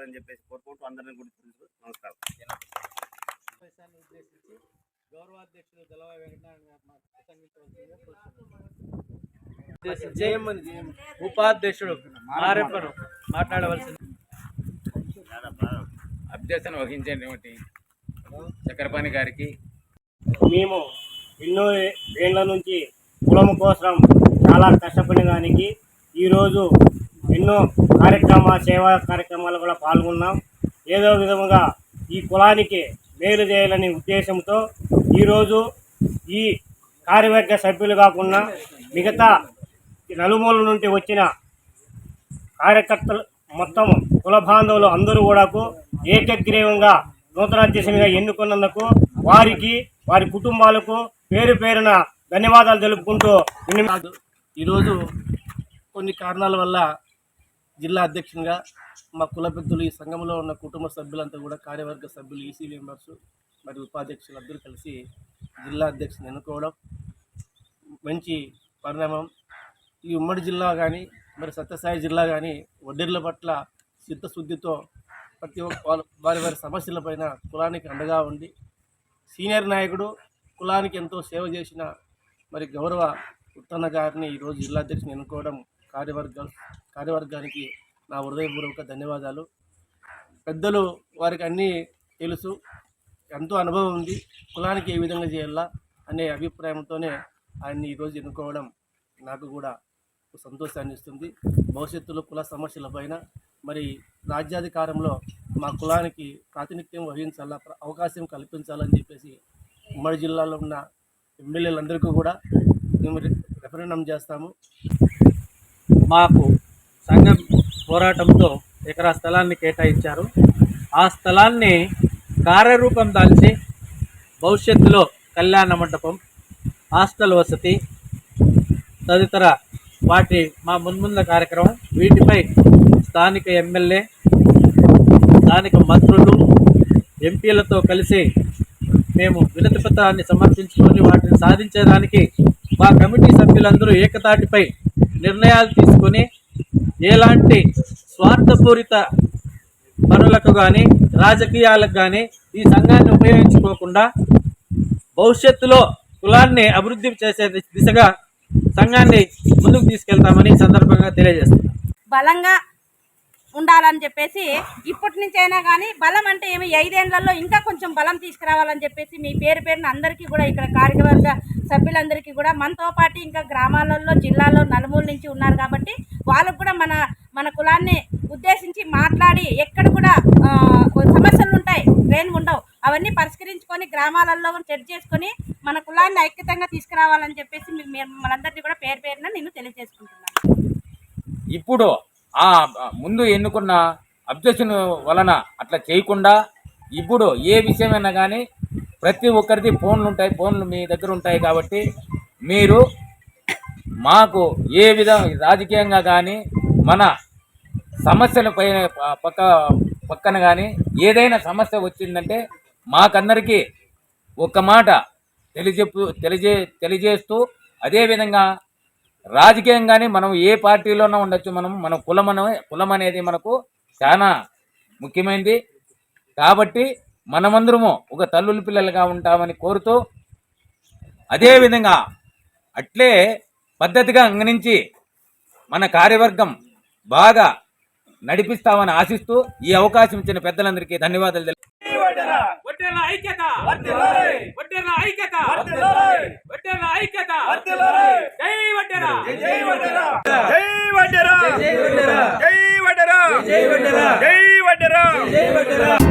చేయాలని చెప్పేసి కోరుకుంటూ అందరిని కూడా తెలుసు నమస్కారం. ఉద్దేశించి గౌరవాధ్యక్షుడు దళవాయి వెంకటనారాయణ ఉపాధ్యక్షుడు ఆర్ఎఫ్ను మాట్లాడవలసింది. అధ్యక్షతను వహించినటువంటి చక్రపాణి గారికి మేము ఎన్నో ఏళ్ళ నుంచి కులం కోసం చాలా కష్టపడిన దానికి ఈరోజు ఎన్నో కార్యక్రమ సేవా కార్యక్రమాలు కూడా పాల్గొన్నాం. ఏదో విధముగా ఈ కులానికి మేలు చేయాలనే ఉద్దేశంతో ఈరోజు ఈ కార్యవర్గ సభ్యులు కాకుండా మిగతా నలుమూల నుండి వచ్చిన కార్యకర్తలు మొత్తం కుల బాంధవులు అందరూ కూడాకు ఏకగ్రీవంగా నూతన అధ్యక్షునిగా ఎన్నుకున్నందుకు వారికి వారి కుటుంబాలకు పేరు పేరున ధన్యవాదాలు తెలుపుకుంటూ ఈరోజు కొన్ని కారణాల వల్ల జిల్లా అధ్యక్షునిగా మా కుల పెద్దలు ఈ సంఘంలో ఉన్న కుటుంబ సభ్యులంతా కూడా కార్యవర్గ సభ్యులు ఈసీ మెంబర్స్ మరియు ఉపాధ్యక్షులు అందరూ కలిసి జిల్లా అధ్యక్షుని ఎన్నుకోవడం మంచి పరిణామం. ఈ ఉమ్మడి జిల్లా కానీ మరి సత్యసాయి జిల్లా కానీ వడ్డీర్ల పట్ల చిత్తశుద్ధితో ప్రతి ఒక్క వారి వారి సమస్యలపైన కులానికి అండగా ఉండి సీనియర్ నాయకుడు కులానికి ఎంతో సేవ చేసిన మరి గౌరవ ఉత్తన్న గారిని ఈరోజు జిల్లా అధ్యక్షుని ఎన్నుకోవడం కార్యవర్గ కార్యవర్గానికి నా హృదయపూర్వక ధన్యవాదాలు. పెద్దలు వారికి అన్నీ తెలుసు. ఎంతో అనుభవం ఉంది. కులానికి ఏ విధంగా చేయాలా అనే అభిప్రాయంతోనే ఆయన్ని ఈరోజు ఎన్నుకోవడం నాకు కూడా సంతోషాన్ని ఇస్తుంది. భవిష్యత్తులో కుల సమస్యలపైన మరి రాజ్యాధికారంలో మా కులానికి ప్రాతినిధ్యం వహించాలా అవకాశం కల్పించాలని చెప్పేసి ఉమ్మడి జిల్లాలో ఉన్న ఎమ్మెల్యేలందరికీ కూడా మేము రెఫరెండం చేస్తాము. మాకు సంఘం పోరాటంతో ఎకరా స్థలాన్ని కేటాయించారు. ఆ స్థలాన్ని కార్యరూపం దాల్చి భవిష్యత్తులో కళ్యాణ మండపం హాస్టల్ వసతి తదితర వాటి మా మున్ముంద కార్యక్రమం వీటిపై స్థానిక ఎమ్మెల్యే స్థానిక మంత్రులు ఎంపీలతో కలిసి మేము వినతి పత్రాన్ని సమర్పించుకొని వాటిని సాధించేదానికి మా కమిటీ సభ్యులందరూ ఏకతాటిపై నిర్ణయాలు తీసుకొని ఎలాంటి స్వార్థపూరిత పనులకు కానీ రాజకీయాలకు కానీ ఈ సంఘాన్ని ఉపయోగించుకోకుండా భవిష్యత్తులో కులాన్ని అభివృద్ధి చేసే దిశగా సంఘాన్ని ముందుకు తీసుకెళ్తామని సందర్భంగా తెలియజేస్తున్నాం బలంగా ఉండాలని చెప్పేసి ఇప్పటి నుంచి అయినా కానీ బలం అంటే ఏమి? ఐదేళ్ళలో ఇంకా కొంచెం బలం తీసుకురావాలని చెప్పేసి మీ పేరు పేరున అందరికీ కూడా ఇక్కడ కార్యవర్గ సభ్యులందరికీ కూడా మనతో పాటు ఇంకా గ్రామాలలో జిల్లాలో నలుమూల నుంచి ఉన్నారు కాబట్టి వాళ్ళకు కూడా మన మన కులాన్ని ఉద్దేశించి మాట్లాడి ఎక్కడ కూడా సమస్యలు ఉంటాయి ట్రైన్ ఉండవు. అవన్నీ పరిష్కరించుకొని గ్రామాలలో చర్చ చేసుకొని మన కులాన్ని ఐక్యతంగా తీసుకురావాలని చెప్పేసి మిమ్మల్ని అందరినీ కూడా పేరు పేరున నేను తెలియజేసుకుంటున్నాను. ఇప్పుడు ఆ ముందు ఎన్నుకున్న అబ్జెక్షన్ వలన అట్లా చేయకుండా ఇప్పుడు ఏ విషయమైనా కానీ ప్రతి ఒక్కరిది ఫోన్లు ఉంటాయి ఫోన్లు మీ దగ్గర ఉంటాయి కాబట్టి మీరు మాకు ఏ విధం రాజకీయంగా కానీ మన సమస్యల పైన పక్క పక్కన కానీ ఏదైనా సమస్య వచ్చిందంటే మాకందరికీ ఒక్క మాట తెలియజెప్పు తెలియజే తెలియజేస్తూ అదేవిధంగా రాజకీయంగానే మనం ఏ పార్టీలోనూ ఉండొచ్చు. మనం మన కులం కులం అనేది మనకు చాలా ముఖ్యమైనది కాబట్టి మనమందరము ఒక తల్లుల పిల్లలుగా ఉంటామని కోరుతూ అదేవిధంగా అట్లే పద్ధతిగా అంగనించి మన కార్యవర్గం బాగా నడిపిస్తామని ఆశిస్తూ ఈ అవకాశం ఇచ్చిన పెద్దలందరికీ ధన్యవాదాలు ఐక్యత! జై వడ్డేరా. జై వడ్డెరా. జై వడ్డెరా. జై వడ్డెరా. జై వడ్డెరా.